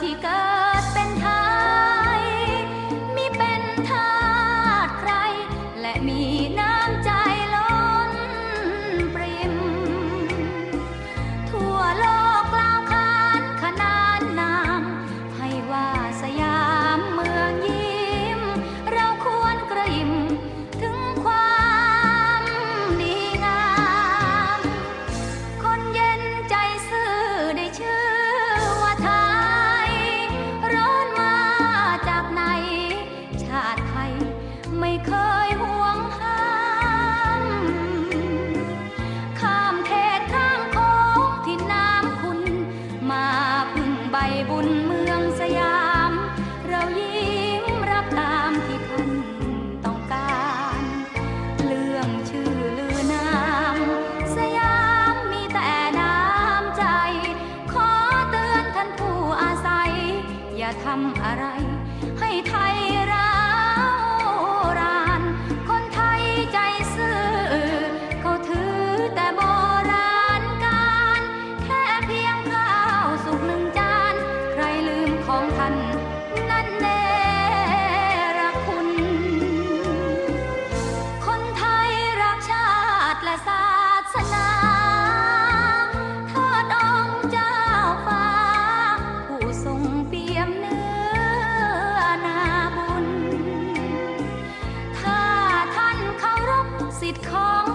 ที่กา ยห่วงห้ามข้ามเขข้ามโคขีน้ำคุณ มาพึ่งใบบุญเมืองสยาม เรายิ้มรับตามที่ท่านต้องการ เรื่องชื่อลือนามสยามมีแต่น้ำใจ ขอเตือนท่านผู้อาศัย อย่าทำอะไร it calm?